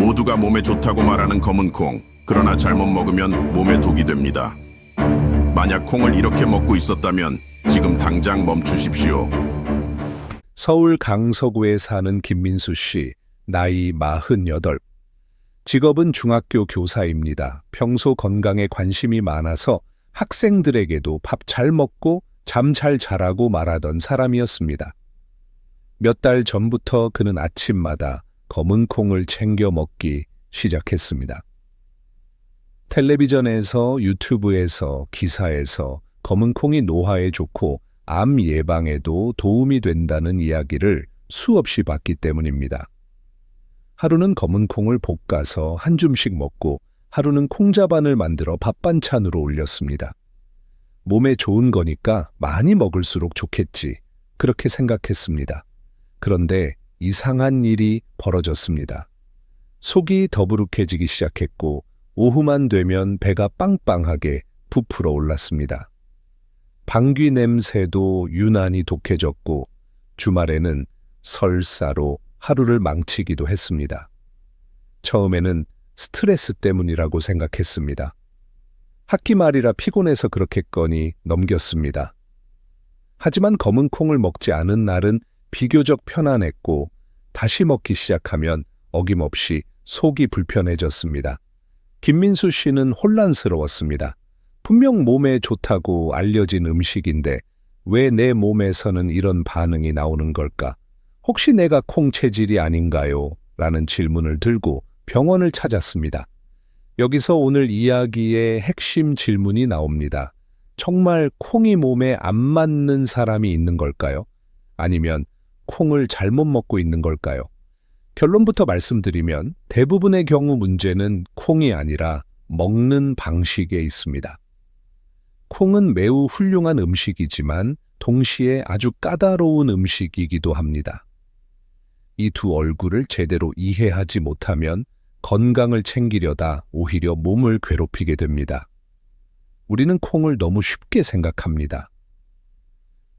모두가 몸에 좋다고 말하는 검은 콩. 그러나 잘못 먹으면 몸에 독이 됩니다. 만약 콩을 이렇게 먹고 있었다면 지금 당장 멈추십시오. 서울 강서구에 사는 김민수 씨, 나이 48. 직업은 중학교 교사입니다. 평소 건강에 관심이 많아서 학생들에게도 밥 잘 먹고 잠 잘 자라고 말하던 사람이었습니다. 몇 달 전부터 그는 아침마다 검은 콩을 챙겨 먹기 시작했습니다. 텔레비전에서 유튜브에서 기사에서 검은 콩이 노화에 좋고 암 예방에도 도움이 된다는 이야기를 수없이 봤기 때문입니다. 하루는 검은 콩을 볶아서 한 줌씩 먹고 하루는 콩자반을 만들어 밥 반찬으로 올렸습니다. 몸에 좋은 거니까 많이 먹을수록 좋겠지. 그렇게 생각했습니다. 그런데 이상한 일이 벌어졌습니다. 속이 더부룩해지기 시작했고 오후만 되면 배가 빵빵하게 부풀어 올랐습니다. 방귀 냄새도 유난히 독해졌고 주말에는 설사로 하루를 망치기도 했습니다. 처음에는 스트레스 때문이라고 생각했습니다. 학기 말이라 피곤해서 그렇겠거니 넘겼습니다. 하지만 검은 콩을 먹지 않은 날은 비교적 편안했고 다시 먹기 시작하면 어김없이 속이 불편해졌습니다. 김민수 씨는 혼란스러웠습니다. 분명 몸에 좋다고 알려진 음식인데 왜 내 몸에서는 이런 반응이 나오는 걸까? 혹시 내가 콩 체질이 아닌가요? 라는 질문을 들고 병원을 찾았습니다. 여기서 오늘 이야기의 핵심 질문이 나옵니다. 정말 콩이 몸에 안 맞는 사람이 있는 걸까요? 아니면 콩을 잘못 먹고 있는 걸까요? 결론부터 말씀드리면 대부분의 경우 문제는 콩이 아니라 먹는 방식에 있습니다. 콩은 매우 훌륭한 음식이지만 동시에 아주 까다로운 음식이기도 합니다. 이 두 얼굴을 제대로 이해하지 못하면 건강을 챙기려다 오히려 몸을 괴롭히게 됩니다. 우리는 콩을 너무 쉽게 생각합니다.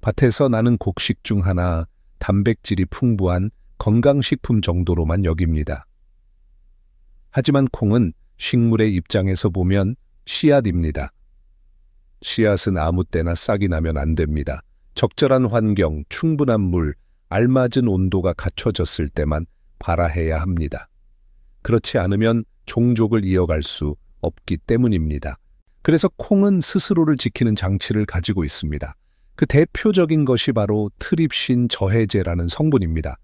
밭에서 나는 곡식 중 하나 단백질이 풍부한 건강식품 정도로만 여깁니다. 하지만 콩은 식물의 입장에서 보면 씨앗입니다. 씨앗은 아무 때나 싹이 나면 안 됩니다. 적절한 환경, 충분한 물, 알맞은 온도가 갖춰졌을 때만 발아해야 합니다. 그렇지 않으면 종족을 이어갈 수 없기 때문입니다. 그래서 콩은 스스로를 지키는 장치를 가지고 있습니다. 그 대표적인 것이 바로 트립신 저해제라는 성분입니다.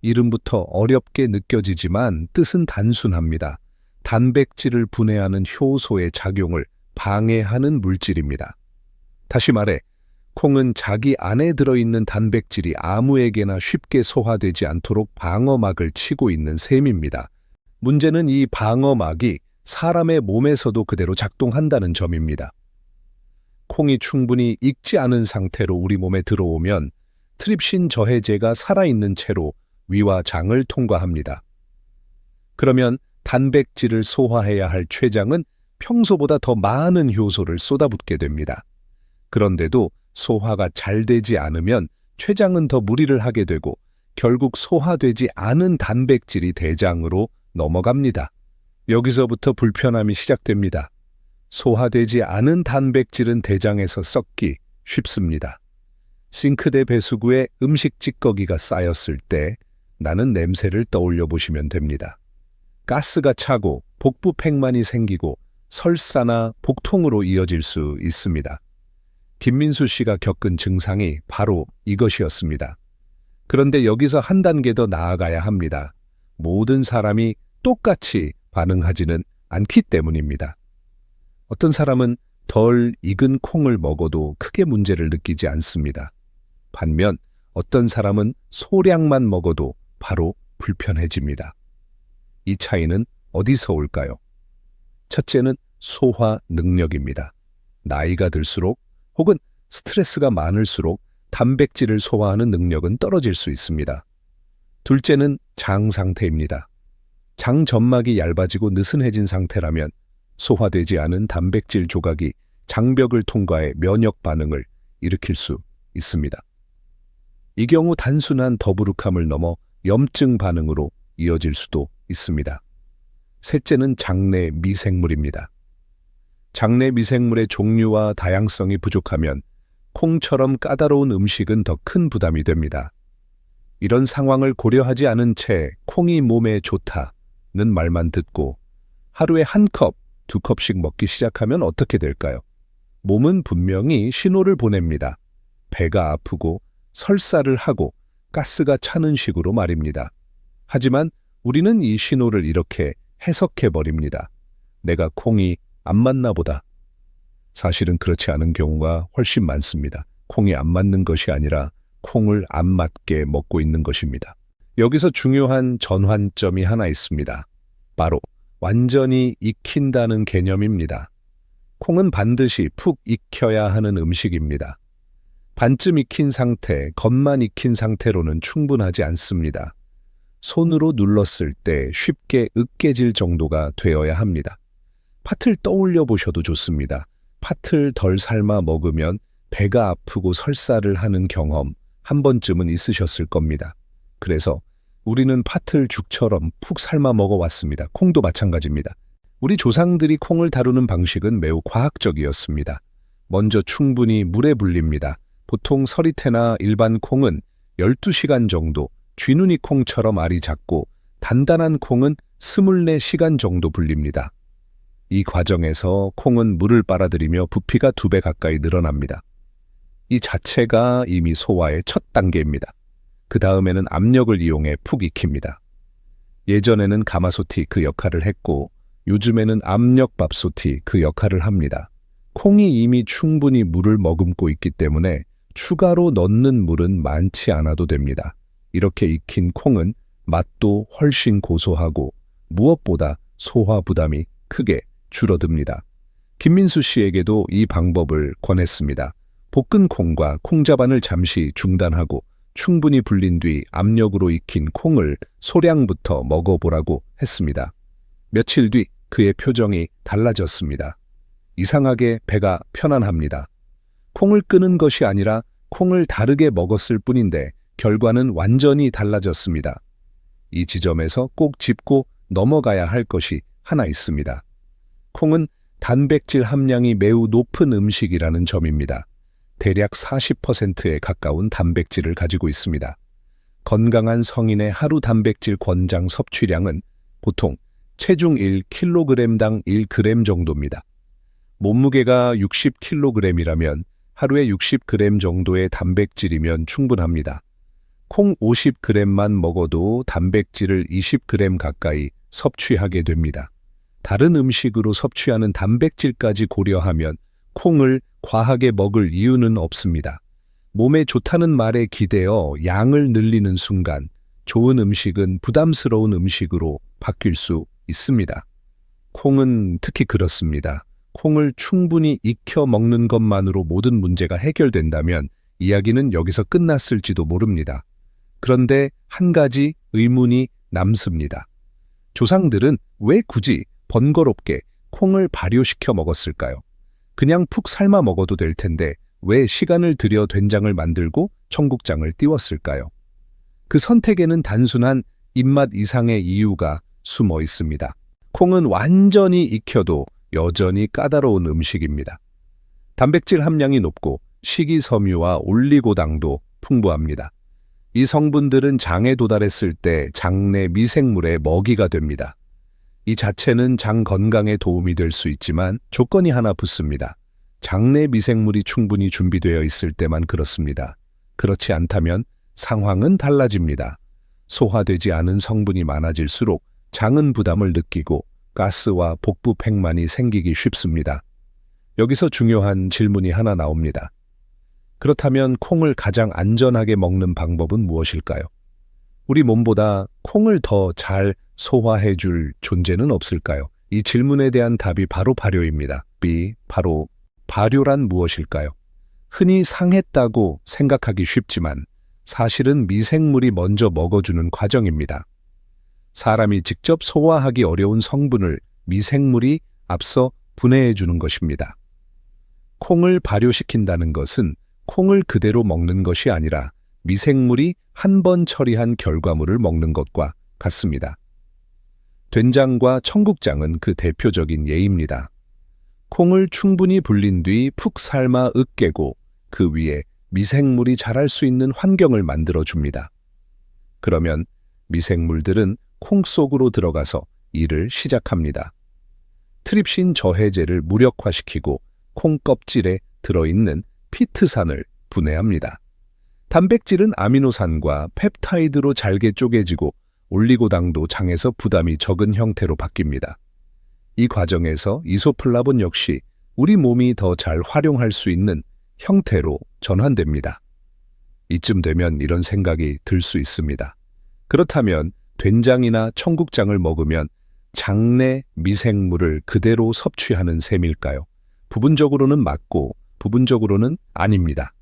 이름부터 어렵게 느껴지지만 뜻은 단순합니다. 단백질을 분해하는 효소의 작용을 방해하는 물질입니다. 다시 말해, 콩은 자기 안에 들어있는 단백질이 아무에게나 쉽게 소화되지 않도록 방어막을 치고 있는 셈입니다. 문제는 이 방어막이 사람의 몸에서도 그대로 작동한다는 점입니다. 콩이 충분히 익지 않은 상태로 우리 몸에 들어오면 트립신 저해제가 살아있는 채로 위와 장을 통과합니다. 그러면 단백질을 소화해야 할 췌장은 평소보다 더 많은 효소를 쏟아붓게 됩니다. 그런데도 소화가 잘 되지 않으면 췌장은 더 무리를 하게 되고 결국 소화되지 않은 단백질이 대장으로 넘어갑니다. 여기서부터 불편함이 시작됩니다. 소화되지 않은 단백질은 대장에서 썩기 쉽습니다. 싱크대 배수구에 음식 찌꺼기가 쌓였을 때 나는 냄새를 떠올려 보시면 됩니다. 가스가 차고 복부 팽만이 생기고 설사나 복통으로 이어질 수 있습니다. 김민수 씨가 겪은 증상이 바로 이것이었습니다. 그런데 여기서 한 단계 더 나아가야 합니다. 모든 사람이 똑같이 반응하지는 않기 때문입니다. 어떤 사람은 덜 익은 콩을 먹어도 크게 문제를 느끼지 않습니다. 반면 어떤 사람은 소량만 먹어도 바로 불편해집니다. 이 차이는 어디서 올까요? 첫째는 소화 능력입니다. 나이가 들수록 혹은 스트레스가 많을수록 단백질을 소화하는 능력은 떨어질 수 있습니다. 둘째는 장 상태입니다. 장 점막이 얇아지고 느슨해진 상태라면 소화되지 않은 단백질 조각이 장벽을 통과해 면역 반응을 일으킬 수 있습니다. 이 경우 단순한 더부룩함을 넘어 염증 반응으로 이어질 수도 있습니다. 셋째는 장내 미생물입니다. 장내 미생물의 종류와 다양성이 부족하면 콩처럼 까다로운 음식은 더 큰 부담이 됩니다. 이런 상황을 고려하지 않은 채 콩이 몸에 좋다는 말만 듣고 하루에 한 컵, 두 컵씩 먹기 시작하면 어떻게 될까요? 몸은 분명히 신호를 보냅니다. 배가 아프고 설사를 하고 가스가 차는 식으로 말입니다. 하지만 우리는 이 신호를 이렇게 해석해 버립니다. 내가 콩이 안 맞나 보다. 사실은 그렇지 않은 경우가 훨씬 많습니다. 콩이 안 맞는 것이 아니라 콩을 안 맞게 먹고 있는 것입니다. 여기서 중요한 전환점이 하나 있습니다. 바로 완전히 익힌다는 개념입니다. 콩은 반드시 푹 익혀야 하는 음식입니다. 반쯤 익힌 상태, 겉만 익힌 상태로는 충분하지 않습니다. 손으로 눌렀을 때 쉽게 으깨질 정도가 되어야 합니다. 팥을 떠올려 보셔도 좋습니다. 팥을 덜 삶아 먹으면 배가 아프고 설사를 하는 경험 한 번쯤은 있으셨을 겁니다. 그래서 우리는 팥을 죽처럼 푹 삶아 먹어왔습니다. 콩도 마찬가지입니다. 우리 조상들이 콩을 다루는 방식은 매우 과학적이었습니다. 먼저 충분히 물에 불립니다. 보통 서리태나 일반 콩은 12시간 정도, 쥐눈이 콩처럼 알이 작고 단단한 콩은 24시간 정도 불립니다. 이 과정에서 콩은 물을 빨아들이며 부피가 두 배 가까이 늘어납니다. 이 자체가 이미 소화의 첫 단계입니다. 그 다음에는 압력을 이용해 푹 익힙니다. 예전에는 가마솥이 그 역할을 했고 요즘에는 압력밥솥이 그 역할을 합니다. 콩이 이미 충분히 물을 머금고 있기 때문에 추가로 넣는 물은 많지 않아도 됩니다. 이렇게 익힌 콩은 맛도 훨씬 고소하고 무엇보다 소화 부담이 크게 줄어듭니다. 김민수 씨에게도 이 방법을 권했습니다. 볶은 콩과 콩자반을 잠시 중단하고 충분히 불린 뒤 압력으로 익힌 콩을 소량부터 먹어보라고 했습니다. 며칠 뒤 그의 표정이 달라졌습니다. 이상하게 배가 편안합니다. 콩을 끄는 것이 아니라 콩을 다르게 먹었을 뿐인데 결과는 완전히 달라졌습니다. 이 지점에서 꼭 짚고 넘어가야 할 것이 하나 있습니다. 콩은 단백질 함량이 매우 높은 음식이라는 점입니다. 대략 40%에 가까운 단백질을 가지고 있습니다. 건강한 성인의 하루 단백질 권장 섭취량은 보통 체중 1kg당 1g 정도입니다. 몸무게가 60kg이라면 하루에 60g 정도의 단백질이면 충분합니다. 콩 50g만 먹어도 단백질을 20g 가까이 섭취하게 됩니다. 다른 음식으로 섭취하는 단백질까지 고려하면 콩을 과하게 먹을 이유는 없습니다. 몸에 좋다는 말에 기대어 양을 늘리는 순간 좋은 음식은 부담스러운 음식으로 바뀔 수 있습니다. 콩은 특히 그렇습니다. 콩을 충분히 익혀 먹는 것만으로 모든 문제가 해결된다면 이야기는 여기서 끝났을지도 모릅니다. 그런데 한 가지 의문이 남습니다. 조상들은 왜 굳이 번거롭게 콩을 발효시켜 먹었을까요? 그냥 푹 삶아 먹어도 될 텐데 왜 시간을 들여 된장을 만들고 청국장을 띄웠을까요? 그 선택에는 단순한 입맛 이상의 이유가 숨어 있습니다. 콩은 완전히 익혀도 여전히 까다로운 음식입니다. 단백질 함량이 높고 식이섬유와 올리고당도 풍부합니다. 이 성분들은 장에 도달했을 때 장내 미생물의 먹이가 됩니다. 이 자체는 장 건강에 도움이 될 수 있지만 조건이 하나 붙습니다. 장내 미생물이 충분히 준비되어 있을 때만 그렇습니다. 그렇지 않다면 상황은 달라집니다. 소화되지 않은 성분이 많아질수록 장은 부담을 느끼고 가스와 복부 팽만이 생기기 쉽습니다. 여기서 중요한 질문이 하나 나옵니다. 그렇다면 콩을 가장 안전하게 먹는 방법은 무엇일까요? 우리 몸보다 콩을 더 잘 소화해 줄 존재는 없을까요? 이 질문에 대한 답이 바로 발효입니다. B. 바로 발효란 무엇일까요? 흔히 상했다고 생각하기 쉽지만 사실은 미생물이 먼저 먹어주는 과정입니다. 사람이 직접 소화하기 어려운 성분을 미생물이 앞서 분해해 주는 것입니다. 콩을 발효시킨다는 것은 콩을 그대로 먹는 것이 아니라 미생물이 한 번 처리한 결과물을 먹는 것과 같습니다. 된장과 청국장은 그 대표적인 예입니다. 콩을 충분히 불린 뒤 푹 삶아 으깨고 그 위에 미생물이 자랄 수 있는 환경을 만들어 줍니다. 그러면 미생물들은 콩 속으로 들어가서 일을 시작합니다. 트립신 저해제를 무력화시키고 콩 껍질에 들어있는 피트산을 분해합니다. 단백질은 아미노산과 펩타이드로 잘게 쪼개지고 올리고당도 장에서 부담이 적은 형태로 바뀝니다. 이 과정에서 이소플라본 역시 우리 몸이 더 잘 활용할 수 있는 형태로 전환됩니다. 이쯤 되면 이런 생각이 들 수 있습니다. 그렇다면 된장이나 청국장을 먹으면 장내 미생물을 그대로 섭취하는 셈일까요? 부분적으로는 맞고 부분적으로는 아닙니다.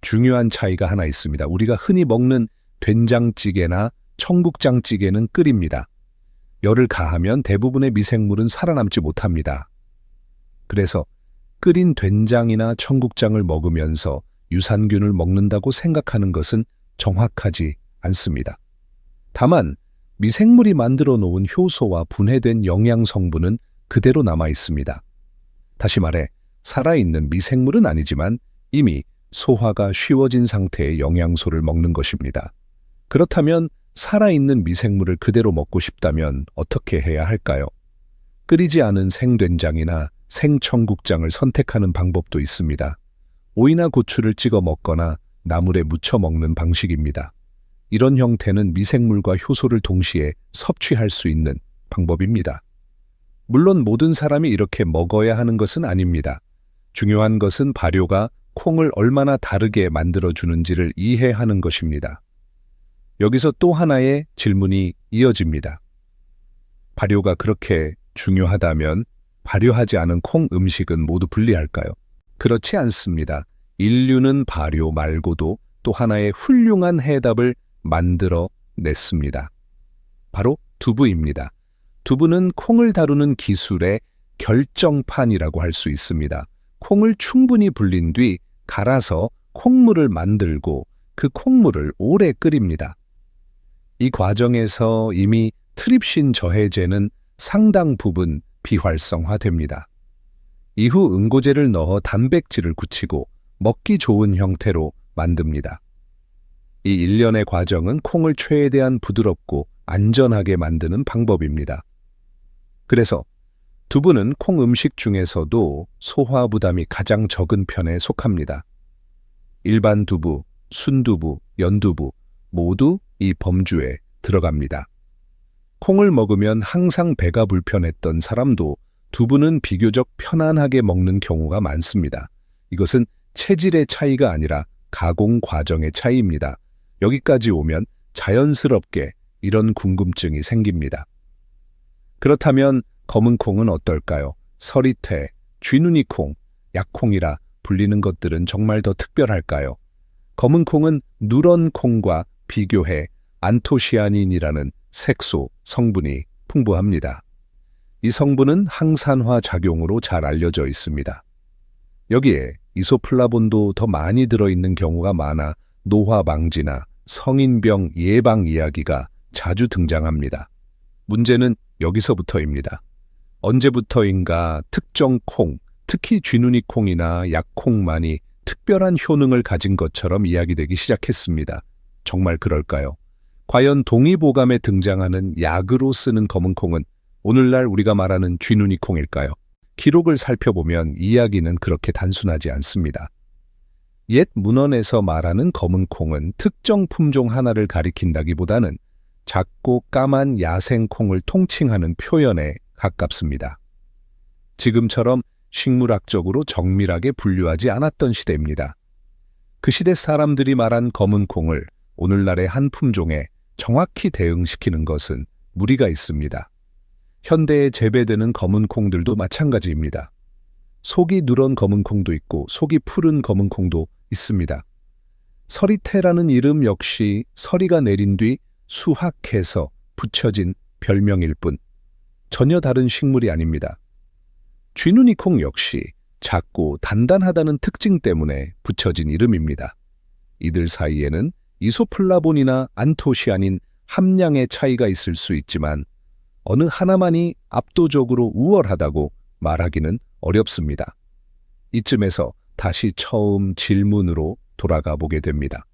중요한 차이가 하나 있습니다. 우리가 흔히 먹는 된장찌개나 청국장찌개는 끓입니다. 열을 가하면 대부분의 미생물은 살아남지 못합니다. 그래서 끓인 된장이나 청국장을 먹으면서 유산균을 먹는다고 생각하는 것은 정확하지 않습니다. 다만 미생물이 만들어 놓은 효소와 분해된 영양 성분은 그대로 남아 있습니다. 다시 말해 살아있는 미생물은 아니지만 이미 소화가 쉬워진 상태의 영양소를 먹는 것입니다. 그렇다면 살아있는 미생물을 그대로 먹고 싶다면 어떻게 해야 할까요? 끓이지 않은 생된장이나 생청국장을 선택하는 방법도 있습니다. 오이나 고추를 찍어 먹거나 나물에 무쳐 먹는 방식입니다. 이런 형태는 미생물과 효소를 동시에 섭취할 수 있는 방법입니다. 물론 모든 사람이 이렇게 먹어야 하는 것은 아닙니다. 중요한 것은 발효가 콩을 얼마나 다르게 만들어주는지를 이해하는 것입니다. 여기서 또 하나의 질문이 이어집니다. 발효가 그렇게 중요하다면 발효하지 않은 콩 음식은 모두 분리할까요? 그렇지 않습니다. 인류는 발효 말고도 또 하나의 훌륭한 해답을 만들어 냈습니다. 바로 두부입니다. 두부는 콩을 다루는 기술의 결정판이라고 할 수 있습니다. 콩을 충분히 불린 뒤 갈아서 콩물을 만들고 그 콩물을 오래 끓입니다. 이 과정에서 이미 트립신 저해제는 상당 부분 비활성화됩니다. 이후 응고제를 넣어 단백질을 굳히고 먹기 좋은 형태로 만듭니다. 이 일련의 과정은 콩을 최대한 부드럽고 안전하게 만드는 방법입니다. 그래서 두부는 콩 음식 중에서도 소화 부담이 가장 적은 편에 속합니다. 일반 두부, 순두부, 연두부 모두 이 범주에 들어갑니다. 콩을 먹으면 항상 배가 불편했던 사람도 두부는 비교적 편안하게 먹는 경우가 많습니다. 이것은 체질의 차이가 아니라 가공 과정의 차이입니다. 여기까지 오면 자연스럽게 이런 궁금증이 생깁니다. 그렇다면 검은 콩은 어떨까요? 서리태, 쥐누니콩, 약콩이라 불리는 것들은 정말 더 특별할까요? 검은 콩은 누런 콩과 비교해 안토시아닌이라는 색소 성분이 풍부합니다. 이 성분은 항산화 작용으로 잘 알려져 있습니다. 여기에 이소플라본도 더 많이 들어있는 경우가 많아 노화 방지나 성인병 예방 이야기가 자주 등장합니다. 문제는 여기서부터입니다. 언제부터인가 특정 콩, 특히 쥐누니 콩이나 약콩만이 특별한 효능을 가진 것처럼 이야기되기 시작했습니다. 정말 그럴까요? 과연 동의보감에 등장하는 약으로 쓰는 검은 콩은 오늘날 우리가 말하는 쥐누니 콩일까요? 기록을 살펴보면 이야기는 그렇게 단순하지 않습니다. 옛 문헌에서 말하는 검은 콩은 특정 품종 하나를 가리킨다기보다는 작고 까만 야생 콩을 통칭하는 표현에 가깝습니다. 지금처럼 식물학적으로 정밀하게 분류하지 않았던 시대입니다. 그 시대 사람들이 말한 검은 콩을 오늘날의 한 품종에 정확히 대응시키는 것은 무리가 있습니다. 현대에 재배되는 검은 콩들도 마찬가지입니다. 속이 누런 검은 콩도 있고 속이 푸른 검은 콩도 있습니다. 서리태라는 이름 역시 서리가 내린 뒤 수확해서 붙여진 별명일 뿐 전혀 다른 식물이 아닙니다. 쥐누니 콩 역시 작고 단단하다는 특징 때문에 붙여진 이름입니다. 이들 사이에는 이소플라본이나 안토시아닌 함량의 차이가 있을 수 있지만 어느 하나만이 압도적으로 우월하다고 말하기는 어렵습니다. 이쯤에서 다시 처음 질문으로 돌아가 보게 됩니다.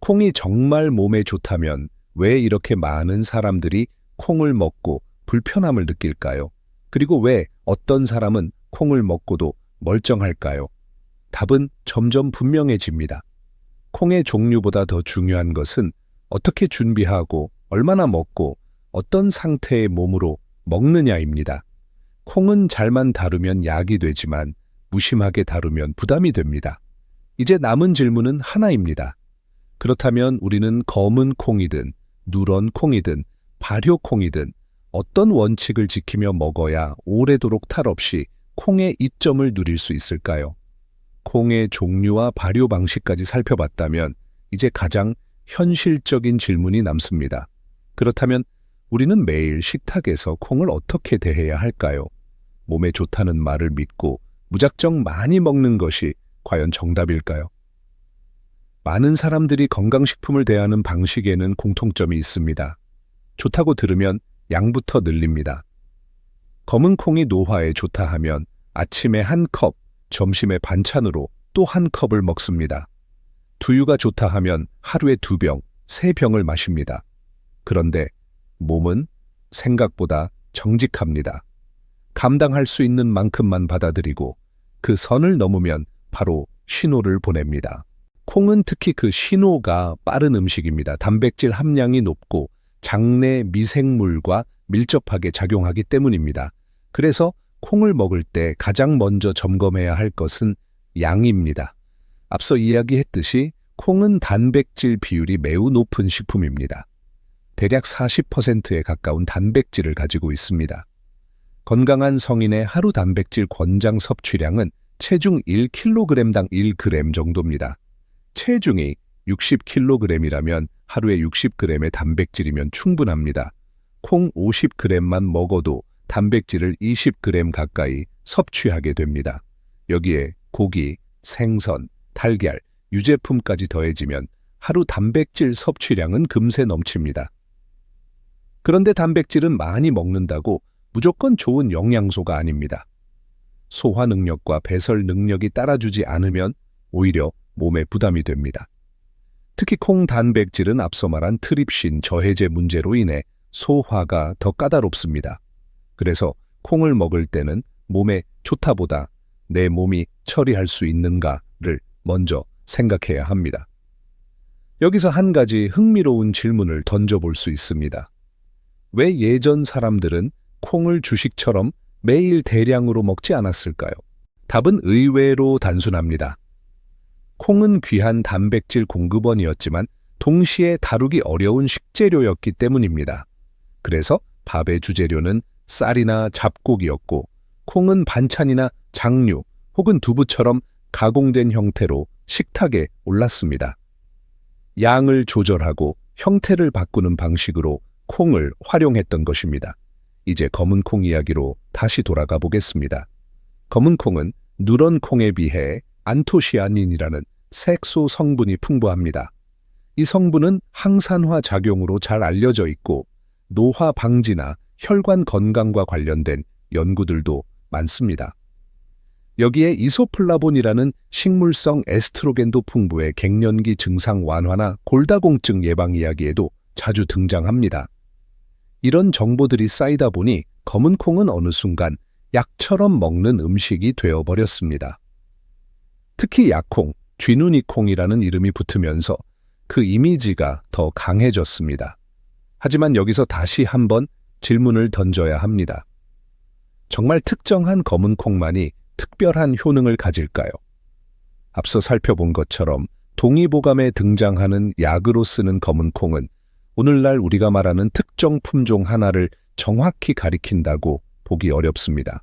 콩이 정말 몸에 좋다면 왜 이렇게 많은 사람들이 콩을 먹고 불편함을 느낄까요? 그리고 왜 어떤 사람은 콩을 먹고도 멀쩡할까요? 답은 점점 분명해집니다. 콩의 종류보다 더 중요한 것은 어떻게 준비하고 얼마나 먹고 어떤 상태의 몸으로 먹느냐입니다. 콩은 잘만 다루면 약이 되지만 무심하게 다루면 부담이 됩니다. 이제 남은 질문은 하나입니다. 그렇다면 우리는 검은 콩이든 누런 콩이든 발효 콩이든 어떤 원칙을 지키며 먹어야 오래도록 탈 없이 콩의 이점을 누릴 수 있을까요? 콩의 종류와 발효 방식까지 살펴봤다면 이제 가장 현실적인 질문이 남습니다. 그렇다면 우리는 매일 식탁에서 콩을 어떻게 대해야 할까요? 몸에 좋다는 말을 믿고 무작정 많이 먹는 것이 과연 정답일까요? 많은 사람들이 건강식품을 대하는 방식에는 공통점이 있습니다. 좋다고 들으면 양부터 늘립니다. 검은 콩이 노화에 좋다 하면 아침에 한 컵, 점심에 반찬으로 또 한 컵을 먹습니다. 두유가 좋다 하면 하루에 두 병, 세 병을 마십니다. 그런데 몸은 생각보다 정직합니다. 감당할 수 있는 만큼만 받아들이고 그 선을 넘으면 바로 신호를 보냅니다. 콩은 특히 그 신호가 빠른 음식입니다. 단백질 함량이 높고 장내 미생물과 밀접하게 작용하기 때문입니다. 그래서 콩을 먹을 때 가장 먼저 점검해야 할 것은 양입니다. 앞서 이야기했듯이 콩은 단백질 비율이 매우 높은 식품입니다. 대략 40%에 가까운 단백질을 가지고 있습니다. 건강한 성인의 하루 단백질 권장 섭취량은 체중 1kg당 1g 정도입니다. 체중이 60kg이라면 하루에 60g의 단백질이면 충분합니다. 콩 50g만 먹어도 단백질을 20g 가까이 섭취하게 됩니다. 여기에 고기, 생선, 달걀, 유제품까지 더해지면 하루 단백질 섭취량은 금세 넘칩니다. 그런데 단백질은 많이 먹는다고 무조건 좋은 영양소가 아닙니다. 소화 능력과 배설 능력이 따라주지 않으면 오히려 몸에 부담이 됩니다. 특히 콩 단백질은 앞서 말한 트립신 저해제 문제로 인해 소화가 더 까다롭습니다. 그래서 콩을 먹을 때는 몸에 좋다보다 내 몸이 처리할 수 있는가를 먼저 생각해야 합니다. 여기서 한 가지 흥미로운 질문을 던져볼 수 있습니다. 왜 예전 사람들은 콩을 주식처럼 매일 대량으로 먹지 않았을까요? 답은 의외로 단순합니다. 콩은 귀한 단백질 공급원이었지만 동시에 다루기 어려운 식재료였기 때문입니다. 그래서 밥의 주재료는 쌀이나 잡곡이었고 콩은 반찬이나 장류 혹은 두부처럼 가공된 형태로 식탁에 올랐습니다. 양을 조절하고 형태를 바꾸는 방식으로 콩을 활용했던 것입니다. 이제 검은 콩 이야기로 다시 돌아가 보겠습니다. 검은 콩은 누런 콩에 비해 안토시아닌이라는 색소 성분이 풍부합니다. 이 성분은 항산화 작용으로 잘 알려져 있고 노화 방지나 혈관 건강과 관련된 연구들도 많습니다. 여기에 이소플라본이라는 식물성 에스트로겐도 풍부해 갱년기 증상 완화나 골다공증 예방 이야기에도 자주 등장합니다. 이런 정보들이 쌓이다 보니 검은 콩은 어느 순간 약처럼 먹는 음식이 되어버렸습니다. 특히 약콩, 쥐누니콩이라는 이름이 붙으면서 그 이미지가 더 강해졌습니다. 하지만 여기서 다시 한번 질문을 던져야 합니다. 정말 특정한 검은 콩만이 특별한 효능을 가질까요? 앞서 살펴본 것처럼 동의보감에 등장하는 약으로 쓰는 검은 콩은 오늘날 우리가 말하는 특정 품종 하나를 정확히 가리킨다고 보기 어렵습니다.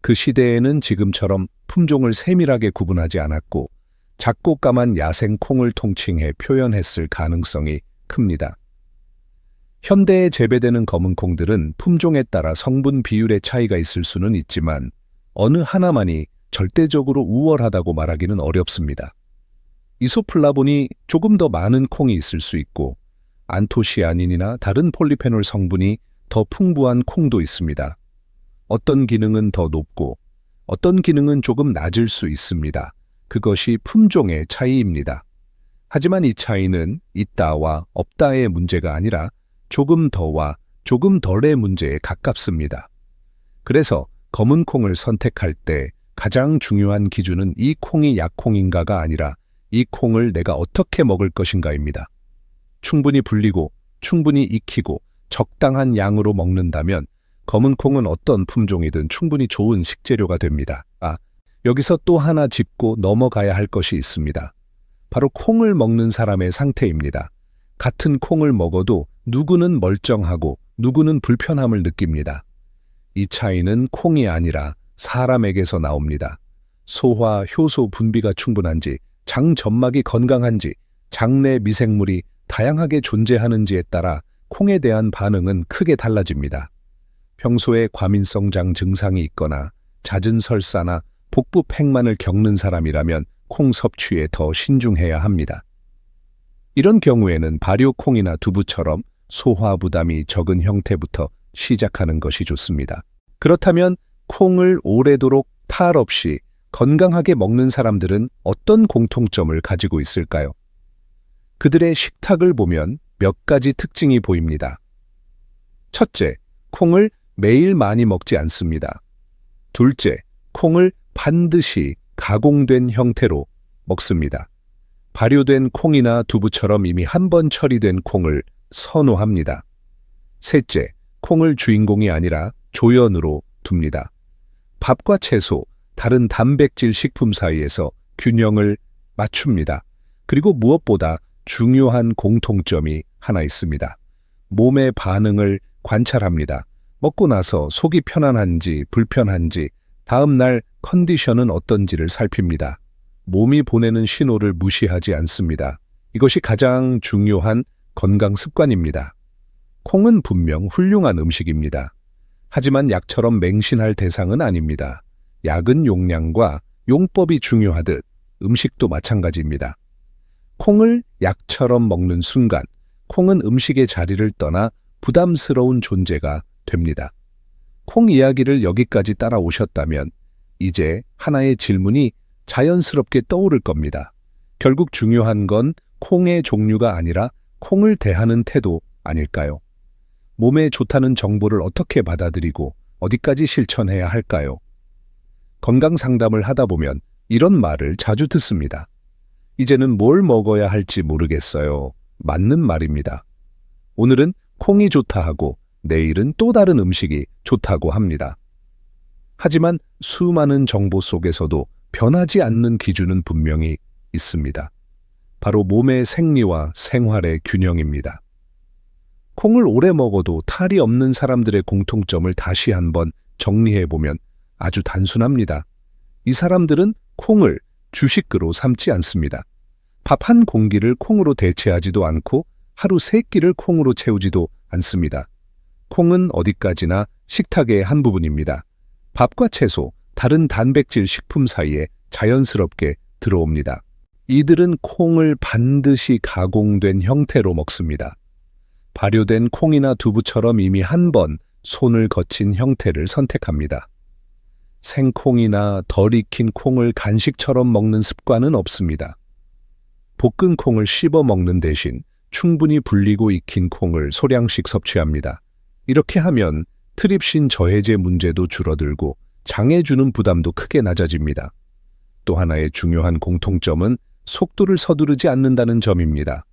그 시대에는 지금처럼 품종을 세밀하게 구분하지 않았고 작고 까만 야생 콩을 통칭해 표현했을 가능성이 큽니다. 현대에 재배되는 검은 콩들은 품종에 따라 성분 비율의 차이가 있을 수는 있지만 어느 하나만이 절대적으로 우월하다고 말하기는 어렵습니다. 이소플라본이 조금 더 많은 콩이 있을 수 있고 안토시아닌이나 다른 폴리페놀 성분이 더 풍부한 콩도 있습니다. 어떤 기능은 더 높고 어떤 기능은 조금 낮을 수 있습니다. 그것이 품종의 차이입니다. 하지만 이 차이는 있다와 없다의 문제가 아니라 조금 더와 조금 덜의 문제에 가깝습니다. 그래서 검은 콩을 선택할 때 가장 중요한 기준은 이 콩이 약콩인가가 아니라 이 콩을 내가 어떻게 먹을 것인가입니다. 충분히 불리고 충분히 익히고 적당한 양으로 먹는다면 검은 콩은 어떤 품종이든 충분히 좋은 식재료가 됩니다. 아, 여기서 또 하나 짚고 넘어가야 할 것이 있습니다. 바로 콩을 먹는 사람의 상태입니다. 같은 콩을 먹어도 누구는 멀쩡하고 누구는 불편함을 느낍니다. 이 차이는 콩이 아니라 사람에게서 나옵니다. 소화, 효소 분비가 충분한지, 장 점막이 건강한지, 장내 미생물이 다양하게 존재하는지에 따라 콩에 대한 반응은 크게 달라집니다. 평소에 과민성 장 증상이 있거나 잦은 설사나 복부 팽만을 겪는 사람이라면 콩 섭취에 더 신중해야 합니다. 이런 경우에는 발효콩이나 두부처럼 소화 부담이 적은 형태부터 시작하는 것이 좋습니다. 그렇다면 콩을 오래도록 탈 없이 건강하게 먹는 사람들은 어떤 공통점을 가지고 있을까요? 그들의 식탁을 보면 몇 가지 특징이 보입니다. 첫째, 콩을 매일 많이 먹지 않습니다. 둘째, 콩을 반드시 가공된 형태로 먹습니다. 발효된 콩이나 두부처럼 이미 한 번 처리된 콩을 선호합니다. 셋째, 콩을 주인공이 아니라 조연으로 둡니다. 밥과 채소, 다른 단백질 식품 사이에서 균형을 맞춥니다. 그리고 무엇보다 중요한 공통점이 하나 있습니다. 몸의 반응을 관찰합니다. 먹고 나서 속이 편안한지 불편한지 다음 날 컨디션은 어떤지를 살핍니다. 몸이 보내는 신호를 무시하지 않습니다. 이것이 가장 중요한 건강 습관입니다. 콩은 분명 훌륭한 음식입니다. 하지만 약처럼 맹신할 대상은 아닙니다. 약은 용량과 용법이 중요하듯 음식도 마찬가지입니다. 콩을 약처럼 먹는 순간 콩은 음식의 자리를 떠나 부담스러운 존재가 됩니다. 콩 이야기를 여기까지 따라오셨다면 이제 하나의 질문이 자연스럽게 떠오를 겁니다. 결국 중요한 건 콩의 종류가 아니라 콩을 대하는 태도 아닐까요? 몸에 좋다는 정보를 어떻게 받아들이고 어디까지 실천해야 할까요? 건강 상담을 하다 보면 이런 말을 자주 듣습니다. 이제는 뭘 먹어야 할지 모르겠어요. 맞는 말입니다. 오늘은 콩이 좋다 하고 내일은 또 다른 음식이 좋다고 합니다. 하지만 수많은 정보 속에서도 변하지 않는 기준은 분명히 있습니다. 바로 몸의 생리와 생활의 균형입니다. 콩을 오래 먹어도 탈이 없는 사람들의 공통점을 다시 한번 정리해 보면 아주 단순합니다. 이 사람들은 콩을 주식으로 삼지 않습니다. 밥 한 공기를 콩으로 대체하지도 않고 하루 세 끼를 콩으로 채우지도 않습니다. 콩은 어디까지나 식탁의 한 부분입니다. 밥과 채소, 다른 단백질 식품 사이에 자연스럽게 들어옵니다. 이들은 콩을 반드시 가공된 형태로 먹습니다. 발효된 콩이나 두부처럼 이미 한 번 손을 거친 형태를 선택합니다. 생콩이나 덜 익힌 콩을 간식처럼 먹는 습관은 없습니다. 볶은 콩을 씹어 먹는 대신 충분히 불리고 익힌 콩을 소량씩 섭취합니다. 이렇게 하면 트립신 저해제 문제도 줄어들고 장에 주는 부담도 크게 낮아집니다. 또 하나의 중요한 공통점은 속도를 서두르지 않는다는 점입니다.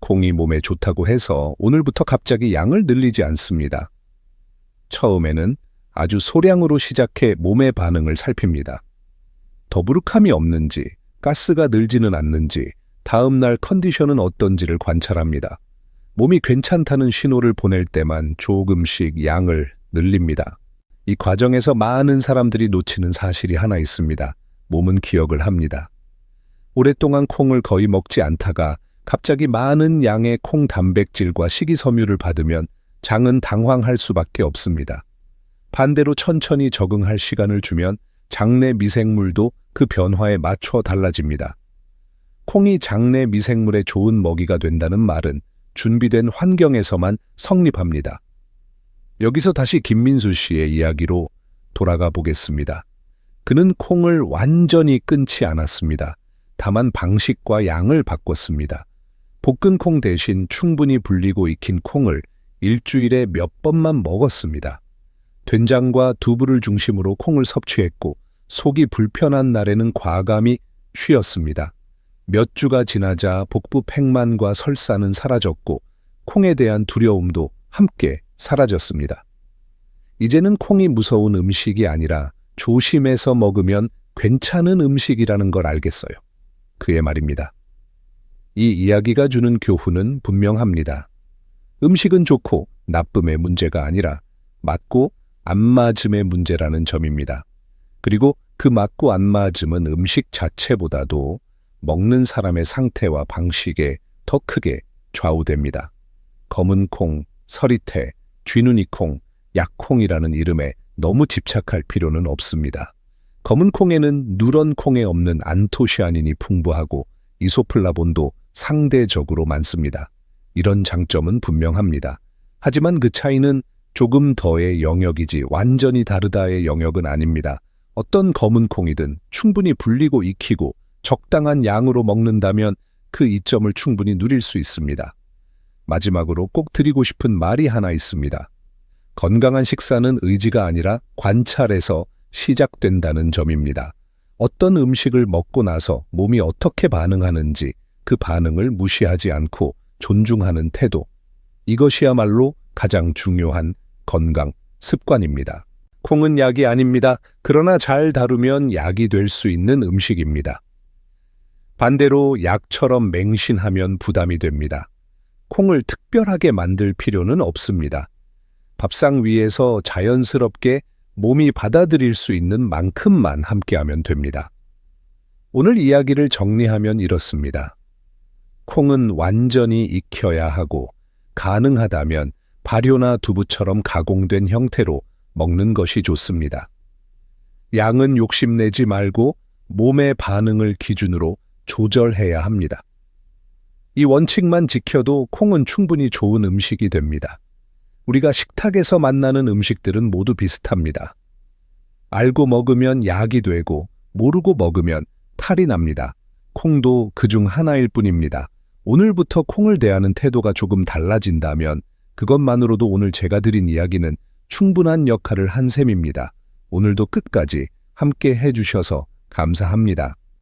콩이 몸에 좋다고 해서 오늘부터 갑자기 양을 늘리지 않습니다. 처음에는 아주 소량으로 시작해 몸의 반응을 살핍니다. 더부룩함이 없는지, 가스가 늘지는 않는지, 다음 날 컨디션은 어떤지를 관찰합니다. 몸이 괜찮다는 신호를 보낼 때만 조금씩 양을 늘립니다. 이 과정에서 많은 사람들이 놓치는 사실이 하나 있습니다. 몸은 기억을 합니다. 오랫동안 콩을 거의 먹지 않다가 갑자기 많은 양의 콩 단백질과 식이섬유를 받으면 장은 당황할 수밖에 없습니다. 반대로 천천히 적응할 시간을 주면 장내 미생물도 그 변화에 맞춰 달라집니다. 콩이 장내 미생물의 좋은 먹이가 된다는 말은 준비된 환경에서만 성립합니다. 여기서 다시 김민수 씨의 이야기로 돌아가 보겠습니다. 그는 콩을 완전히 끊지 않았습니다. 다만 방식과 양을 바꿨습니다. 볶은 콩 대신 충분히 불리고 익힌 콩을 일주일에 몇 번만 먹었습니다. 된장과 두부를 중심으로 콩을 섭취했고 속이 불편한 날에는 과감히 쉬었습니다. 몇 주가 지나자 복부 팽만과 설사는 사라졌고 콩에 대한 두려움도 함께 사라졌습니다. 이제는 콩이 무서운 음식이 아니라 조심해서 먹으면 괜찮은 음식이라는 걸 알겠어요. 그의 말입니다. 이 이야기가 주는 교훈은 분명합니다. 음식은 좋고 나쁨의 문제가 아니라 맞고 안 맞음의 문제라는 점입니다. 그리고 그 맞고 안 맞음은 음식 자체보다도 먹는 사람의 상태와 방식에 더 크게 좌우됩니다. 검은 콩, 서리태, 쥐누니콩, 약콩이라는 이름에 너무 집착할 필요는 없습니다. 검은 콩에는 누런 콩에 없는 안토시아닌이 풍부하고 이소플라본도 상대적으로 많습니다. 이런 장점은 분명합니다. 하지만 그 차이는 조금 더의 영역이지 완전히 다르다의 영역은 아닙니다. 어떤 검은 콩이든 충분히 불리고 익히고 적당한 양으로 먹는다면 그 이점을 충분히 누릴 수 있습니다. 마지막으로 꼭 드리고 싶은 말이 하나 있습니다. 건강한 식사는 의지가 아니라 관찰에서 시작된다는 점입니다. 어떤 음식을 먹고 나서 몸이 어떻게 반응하는지 그 반응을 무시하지 않고 존중하는 태도. 이것이야말로 가장 중요한 건강 습관입니다. 콩은 약이 아닙니다. 그러나 잘 다루면 약이 될 수 있는 음식입니다. 반대로 약처럼 맹신하면 부담이 됩니다. 콩을 특별하게 만들 필요는 없습니다. 밥상 위에서 자연스럽게 몸이 받아들일 수 있는 만큼만 함께하면 됩니다. 오늘 이야기를 정리하면 이렇습니다. 콩은 완전히 익혀야 하고 가능하다면 발효나 두부처럼 가공된 형태로 먹는 것이 좋습니다. 양은 욕심내지 말고 몸의 반응을 기준으로 조절해야 합니다. 이 원칙만 지켜도 콩은 충분히 좋은 음식이 됩니다. 우리가 식탁에서 만나는 음식들은 모두 비슷합니다. 알고 먹으면 약이 되고 모르고 먹으면 탈이 납니다. 콩도 그중 하나일 뿐입니다. 오늘부터 콩을 대하는 태도가 조금 달라진다면 그것만으로도 오늘 제가 드린 이야기는 충분한 역할을 한 셈입니다. 오늘도 끝까지 함께 해주셔서 감사합니다.